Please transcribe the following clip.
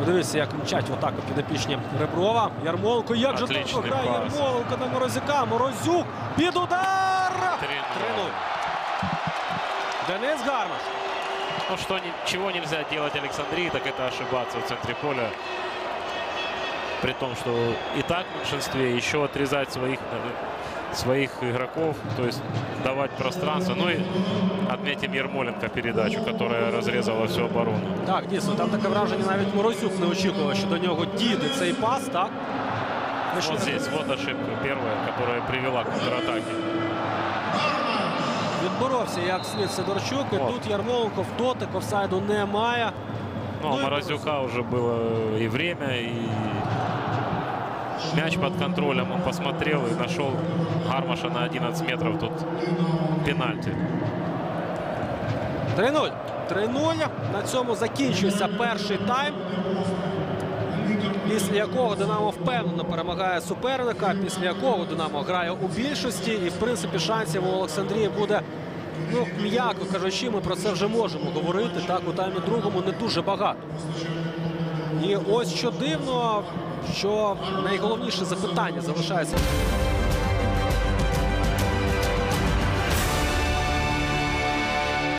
Подивіться, як мчать в атаку підопічні Реброва. Ярмоленко. Як же Отличний довго грає пас. Ярмоленко на Морозюка. Морозюк під удар! 3-0. Денис Гармаш. Ну, что ни- чего нельзя делать Александрии, так это ошибаться в центре поля. При том, что и так в меньшинстве, еще отрезать своих, э, своих игроков, то есть давать пространство. Ну и отметим Ермоленко передачу, которая разрезала всю оборону. Так, дійсно, там таке враження навіть Морозюк не очікував, що до нього дійде цей пас, так? Вот здесь вот ошибка первая, которая привела к контратаке. Відборовся як слід Сидорчук. І От. тут Ярмоленко в дотик офсайду немає. Ну, Ну у и Морозюка уже было и время, и мяч под контролем. Он посмотрел и нашел Гармаша на 11 метров. Тут пенальти. 3-0. 3-0. На цьому закінчується перший тайм. Після якого Динамо впевнено перемагає суперника, після якого Динамо грає у більшості. І, в принципі, шансів у Олександрії буде, ну, м'яко кажучи, ми про це вже можемо говорити. Так, у таймі другому не дуже багато. І ось що дивно, що найголовніше запитання залишається.